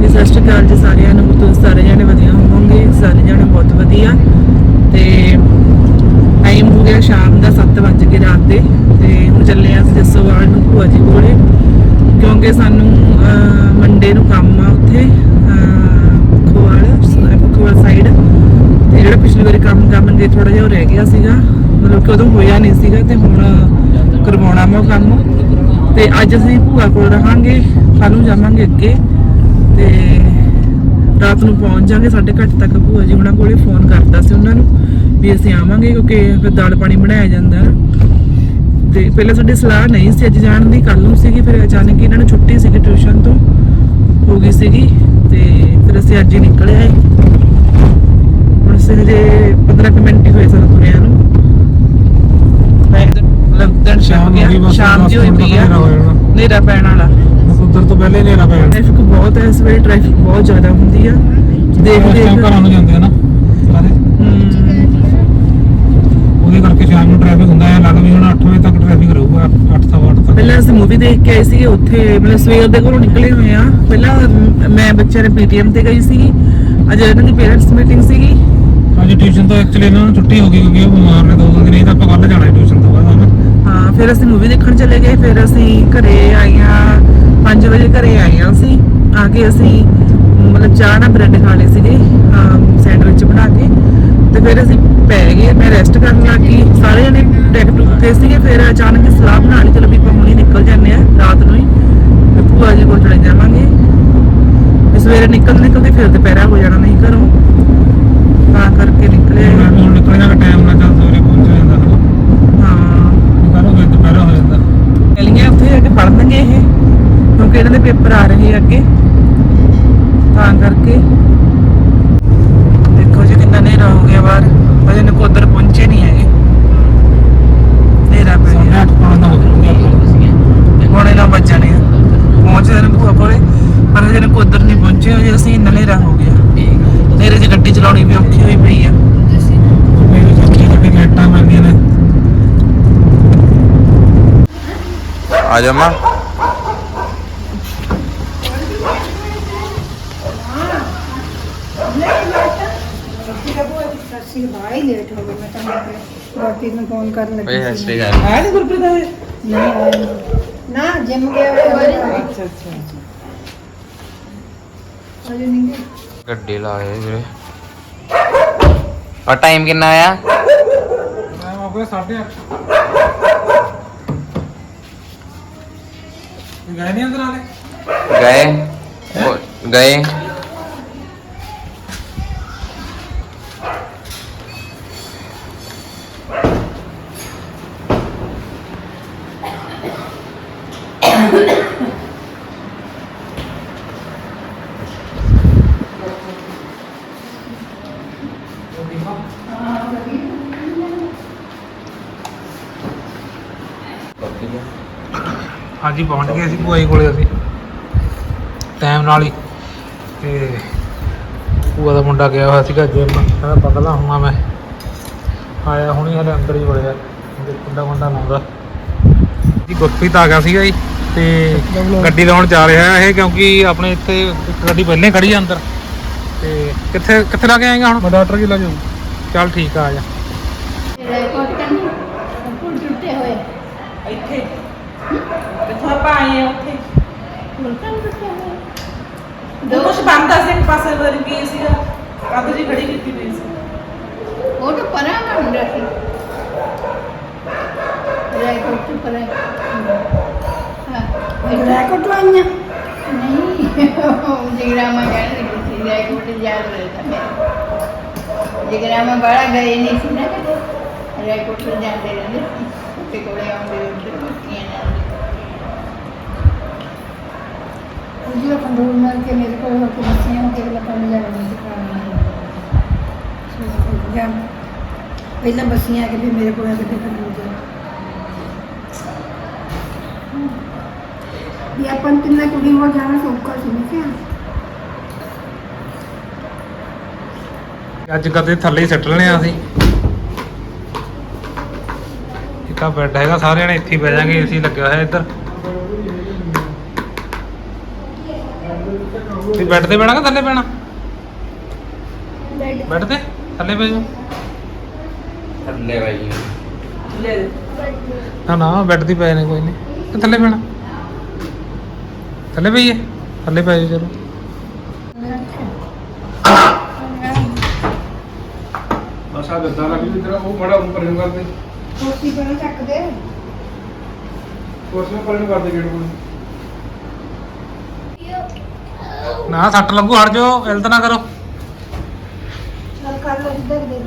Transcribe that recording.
ਹਾਂਜੀ ਸਤਿ ਸ਼੍ਰੀ ਅਕਾਲ ਜੀ ਸਾਰਿਆਂ ਨੂੰ। ਤੁਸੀਂ ਸਾਰੇ ਜਣੇ ਵਧੀਆ ਹੋਵੋਗੇ? ਸਾਰੇ ਜਣੇ ਬਹੁਤ ਵਧੀਆ। ਤੇ ਟਾਈਮ ਹੋ ਗਿਆ ਸ਼ਾਮ ਦਾ 7 ਵਜੇ ਕੇ ਰਾਤ ਦੇ। ਤੇ ਹੁਣ ਚੱਲੇ ਆ ਜੱਸੋਵਾਲ ਨੂੰ ਭੂਆ ਜੀ ਕੋਲੇ। ਕਿਉਂਕਿ ਸਾਨੂੰ ਮੰਡੇ ਨੂੰ ਕੰਮ ਆ ਉੱਥੇ ਅਹ, ਖੋਵਾਲ ਖੋਵਾਲ ਸਾਈਡ ਤੇ ਜਿਹੜਾ ਪਿਛਲੀ ਵਾਰੀ ਕੰਮ ਕਰਨ ਗਏ ਥੋੜਾ ਜਿਹਾ ਉਹ ਰਹਿ ਗਿਆ ਸੀਗਾ। ਮਤਲਬ ਕਿ ਉਦੋਂ ਹੋਇਆ ਨਹੀਂ ਸੀਗਾ ਤੇ ਹੁਣ ਕਰਵਾਉਣਾ ਮੈਂ ਉਹ ਕੰਮ। ਤੇ ਅੱਜ ਅਸੀਂ ਭੂਆ ਕੋਲ ਰਹਾਂਗੇ ਕੱਲ ਨੂੰ ਜਾਵਾਂਗੇ ਅੱਗੇ। ਤੇ ਰਾਤ ਨੂੰ ਪਹੁੰਚ ਜਾਾਂਗੇ ਸਾਡੇ ਘੱਟ ਤੱਕ ਭੂਆ ਜੀ ਉਹਨਾਂ ਕੋਲੇ ਫੋਨ ਕਰਤਾ ਸੀ ਉਹਨਾਂ ਨੂੰ ਵੀ ਅਸੀਂ ਆਵਾਂਗੇ ਕਿਉਂਕਿ ਫਿਰ ਦਾਲ ਪਾਣੀ ਬਣਾਇਆ ਜਾਂਦਾ। ਤੇ ਪਹਿਲਾਂ ਸਾਡੀ ਸਲਾਹ ਨਹੀਂ ਸੀ ਅੱਜ ਜਾਣ ਦੀ ਕੱਲ ਨੂੰ ਸੀਗੀ ਫਿਰ ਅਚਾਨਕ ਹੀ ਇਹਨਾਂ ਨੂੰ ਛੁੱਟੀ ਸੀਗੀ ਟਿਊਸ਼ਨ ਤੋਂ ਹੋ ਗਈ ਸੀਗੀ ਤੇ ਫਿਰ ਅਸੀਂ ਅੱਜ ਹੀ ਨਿਕਲੇ ਆਏ। ਹੁਣ ਅਸੀਂ ਹਜੇ 15 ਕੁ ਮਿੰਟ ਹੀ ਹੋਏ ਸਾਨੂੰ ਤੁਰਿਆਂ ਨੂੰ। ਮਤਲਬ ਦਿਨ ਸ਼ਾਮ ਗਿਆ ਸ਼ਾਮ ਦੀ ਹੋਈ ਪਈ ਆ। ਹਨੇਰਾ ਪੈਣ ਵਾਲਾ। ਉਧਰ ਤੋਂ ਪਹਿਲੇ ਨੇਰਾ ਪੈ ਜਾਣਾ ਟ੍ਰੈਫਿਕ ਬਹੁਤ ਹੈ ਇਸ ਵੇਲੇ ਟ੍ਰੈਫਿਕ ਬਹੁਤ ਜ਼ਿਆਦਾ ਹੁੰਦੀ ਆ। ਦੇਖ ਦੇਖ ਘਰਾਂ ਨੂੰ ਜਾਂਦੇ ਆ ਨਾ ਸਾਰੇ। ਉਹਦੇ ਕਰਕੇ ਸ਼ਾਮ ਨੂੰ ਟ੍ਰੈਫਿਕ ਹੁੰਦਾ ਹੈ ਲੱਗ ਵੀ ਹੁਣ 8 ਵਜੇ ਤੱਕ ਟ੍ਰੈਫਿਕ ਰਹੂਗਾ 8 ਸਵਾ 8 ਤੱਕ। ਪਹਿਲਾਂ ਅਸੀਂ ਮੂਵੀ ਦੇਖ ਕੇ ਆਏ ਸੀਗੇ ਉੱਥੇ ਮਤਲਬ ਸਵੇਰ ਦੇ ਘਰੋਂ ਨਿਕਲੇ ਹੋਏ ਆ। ਪਹਿਲਾਂ ਮ- ਬੱਚਿਆਂ ਦੇ ਪੀਟੀਐਮ ਤੇ ਗਈ ਸੀਗੀ ਅੱਜ ਇਹਨਾਂ ਦੀ ਪੇਰੈਂਟਸ ਮੀਟਿੰਗ ਸੀਗੀ। ਅੱਜ ਟਿਊਸ਼ਨ ਤੋਂ ਐਕਚੁਅਲੀ ਇਹਨਾਂ ਨੂੰ ਛੁੱਟੀ ਹੋ ਗਈ ਕਿਉਂਕਿ ਉਹ ਬਿਮਾਰ ਨੇ ਦੋ ਦਿਨ ਦੀ ਨਹੀਂ ਤਾਂ ਆਪਾਂ ਕੱਲ ਜਾਣਾ ਟਿਊਸ਼ਨ ਤੋਂ ਬਾਅਦ ਹਾਂ ਫਿਰ ਅਸੀਂ ਮੂਵੀ ਦੇਖਣ ਚਲੇ ਗਏ ਫਿਰ ਅਸੀਂ ਘਰੇ ਆਈਆਂ। 5 ਵਜੇ ਘਰੇ ਆਈਆਂ ਸੀ ਆ ਕੇ ਅਸੀਂ ਮਤਲਬ ਚਾਹ ਨਾਲ ਬ੍ਰੈਡ ਖਾ ਲਏ ਸੀਗੇ ਸੈਂਡਵਿਚ ਬਣਾ ਕੇ। ਤੇ ਫਿਰ ਅਸੀਂ ਪੈ ਗਏ ਮੈਂ ਰੈਸਟ ਕਰਨ ਲੱਗ। ਗਈ ਸਾਰੇ ਜਣੇ ਟੈਕ ਟੁਕ ਤੇ ਸੀਗੇ ਫਿਰ ਅਚਾਨਕ ਸਲਾਹ ਬਣਾ ਲਈ ਚਲੋ ਵੀ ਆਪਾਂ ਹੁਣੀ ਨਿਕਲ ਜਾਂਦੇ ਆ ਰਾਤ ਨੂੰ ਹੀ ਤੇ ਭੂਆ ਜੀ ਕੋਲ ਚਲੇ ਜਾਵਾਂਗੇ। ਸਵੇਰੇ ਨਿਕਲ ਨਿਕਲਦੇ ਫਿਰ ਦੁਪਹਿਰਾ ਹੋ ਜਾਣਾ ਨਹੀਂ ਘਰੋਂ। ਤਾਂ ਕਰਕੇ ਨਿਕਲੇ ਹੁਣ ਨਿਕਲ ਜਾਗਾ ਟਾਈਮ ਨਾਲ ਚੱਲ ਸਵੇਰੇ ਪਹੁੰਚ ਜਾਂਦਾ ਹਾਂ। ਗਿਆ ਦੁਪਹਿਰਾ ਹੋ ਜਾਂਦਾ। ਪਹਿਲੀਆਂ ਉੱਥੇ ਜਾ ਕੇ ਪੜ੍ਹਨਗੇ ਇਹ। ਕਿਉਂਕਿ ਇਹਨਾਂ ਦੇ ਪੇਪਰ ਆ ਰਹੇ ਅੱਗੇ। ਤਾਂ ਕਰਕੇ। ਦੇਖੋ ਜੀ ਕਿੰਨਾ ਹਨੇਰਾ ਹੋ ਗਿਆ ਬਾਹਰ। ਅਜੇ ਨਕੋਦਰ ਪਹੁੰਚੇ ਨਹੀਂ ਹੈਗੇ। ਹਨੇਰਾ ਪੈ ਗਿਆ। ਅੱਠ ਪੌਣੇ ਨੌ ਹੋ ਨੇ ਭੂਆ ਕੋਲੇ। ਪਰ ਅਜੇ ਨਕੋਦਰ ਨਹੀਂ ਪਹੁੰਚੇ ਅਜੇ ਅਸੀਂ ਇੰਨਾ ਹਨੇਰਾ ਹੋ ਗਿਆ। ਹਨੇਰੇ 'ਚ ਗੱਡੀ ਚਲਾਉਣੀ ਵੀ ਔਖੀ ਹੋਈ ਪਈ ਆ। ਮੇਰੇ ਸਾਹਮਣੇ ਗੱਡੀ ਲਾਈਟਾਂ ਪੈਂਦੀਆਂ ਨੇ ਆ ਜਾ ਮਾਂ। ਅਸੀਂ ਬਾਈ ਲੇਟ ਹੋ ਗਏ ਮੈਂ ਤਾਂ ਹੁਣ ਰੋਟੀ ਨੂੰ ਫੋਨ ਕਰਨ ਲੱਗੀ ਓਏ ਸੀ। ਹਸਤੇ ਗੱਲ ਆਇਆ ਨਹੀਂ ਗੁਰਪ੍ਰੀਤ ਹਜੇ? ਨਹੀਂ ਆਇਆ ਨਹੀਂ। ਨਾ ਜਿਮ ਗਿਆ ਹੋਇਆ ਅੱਛਾ ਅੱਛਾ ਅਜੇ ਨਹੀਂ ਗਏ। ਗੱਡੀ ਲਾ ਰਹੇ ਵੀਰੇ। ਆ ਟਾਈਮ ਕਿੰਨਾ ਆਇਆ? ਮੈਂ ਹੋ ਗਿਆ 8:30 ਗਏ ਨਹੀਂ ਅੰਦਰ ਆਲੇ ਗਏ। ਉਹ ਗਏ। ਹਾਂਜੀ, ਪਹੁੰਚ ਗਏ ਸੀ ਭੂਆ ਕੋਲੇ ਅਸੀਂ। ਟਾਈਮ ਨਾਲ ਹੀ। ਤੇ ਭੂਆ ਦਾ ਮੁੰਡਾ ਗਿਆ ਹੋਇਆ ਸੀਗਾ ਜਿਮ ਕਹਿੰਦਾ ਪਤਲਾ ਹੁਣਾ ਮੈਂ। ਆਇਆ ਹੁਣੀ ਹਲੇ ਅੰਦਰ ਹੀ ਵੜਿਆ। ਤੇ ਕੁੰਡਾ ਕੁੰਡਾ ਲਾਉਂਦਾ ਜੀ, ਗੁਰਪ੍ਰੀਤ ਆ ਗਿਆ ਸੀਗਾ ਜੀ। ਤੇ ਗੱਡੀ ਲਾਉਣ ਜਾ ਰਿਹਾ ਇਹ ਕਿਉਂਕਿ ਆਪਣੇ ਇੱਥੇ ਇੱਕ ਗੱਡੀ ਪਹਿਲਾਂ ਖੜੀ ਆ ਅੰਦਰ। ਤੇ ਕਿੱਥੇ ਕਿੱਥੇ ਲਾ ਕੇ ਆਏਗਾ ਹੁਣ? ਮੈਂ ਡਾਕਟਰ ਕੀ ਲਾ ਜਾਊਂ ਚੱਲ ਠੀਕ ਆ ਆ ਜਾ। ਇੱਥੇ। ਕਿੱਥੋਂ ਆਪਾਂ ਆਏ ਉੱਥੇ। ਸੀ ਪਾਸੇ ਵਰ ਗਈ ਸੀਗਾ ਅੱਧ ਜੀ ਖੜੀ ਕੀਤੀ ਪਈ ਸੀ ਉਹ ਤਾਂ ਪਰਾਂ ਨਾ ਹੁੰਦਾ ਸੀ ਰੇ ਕੋਟ ਪਰਾਂ ਹਾਂ ਰੇ ਕੋਟ ਲਾਈਆਂ ਨਹੀਂ ਜਿਗਰਾਮਾ ਕਹਿਣ ਲੱਗੀ ਸੀ ਰੇ ਕੋਟ ਯਾਦ ਰਹਿਦਾ ਮੈਂ ਜਿਗਰਾਮਾ ਬੜਾ ਗਏ ਨਹੀਂ ਸੀ ਨਾ ਕਦੇ ਰੇ ਕੋਟ ਜਾਂਦੇ ਰਹਿੰਦੇ ਸੀ। ਤੇ ਕੋਲੇ ਆਉਂਦੇ ਉੱਧਰ ਬੱਕੀਆਂ ਨਾਲ ਉਹ ਕੰਦੂਰ ਮਾਰ ਕੇ ਮੇਰੇ ਕੋਲ ਹੋ ਕੇ ਬੱਚਿਆਂ ਨੂੰ ਕਿਹੜਾ ਕੰਮ ਲੈ ਰਹੀ ਸੀ ਜਾਂ ਪਹਿਲਾਂ ਬੱਸੀਆਂ ਆ ਕੇ ਵੀ ਮੇਰੇ ਕੋਲ ਆ ਕੇ ਫਿਰ ਕੰਦੂਰ ਹੋ ਸੀ ਕਿਹਾ ਅੱਜ ਕਦੇ ਥੱਲੇ ਹੀ ਸੱਟ ਲੈਣੇ ਆ ਅਸੀਂ। ਇਹ ਤਾਂ ਬੈੱਡ ਹੈਗਾ ਸਾਰਿਆਂ ਨੇ ਇੱਥੇ ਹੀ ਬਹਿ ਜਾਾਂਗੇ ਏਸੀ ਲੱਗਿਆ ਹੋਇਆ ਇੱਧਰ। ਤੇ ਬੈੱਡ ਤੇ ਬੈਣਾ ਕਿ ਥੱਲੇ ਪੈਣਾ ਬੈੱਡ ਤੇ? ਥੱਲੇ ਪੈ ਜਾ ਥੱਲੇ ਬਾਈ। ਲੈ ਨਾ ਨਾ ਬੈੱਡ ਤੇ ਪਏ ਨੇ ਕੋਈ ਨਹੀਂ। ਤੇ ਥੱਲੇ ਪੈਣਾ ਥੱਲੇ ਪਈਏ ਥੱਲੇ ਪੈ ਜਾ ਚਲੋ। ਬਸ ਆ ਗੱਦਾ ਲੱਗ ਜੂ ਤੇਰਾ ਉਹ ਮੜਾ ਉਹ ਪਰੇ ਨੂੰ ਕਰਦੇ। ਕੁਰਸੀ ਪਰ ਚੱਕ ਦੇ। ਕੁਰਸੀ ਨੂੰ ਪਰੇ ਨੂੰ ਕਰਦੇ ਗੇਟ ਕੋਲ। ਨਾ ਸੱਟ ਲੱਗੂ ਹਟ ਜਾਓ ਇਲਤ ਨਾ ਕਰੋ। ਚੱਲ ਕਰ ਲੈ ਇੱਧਰ ਦੇ।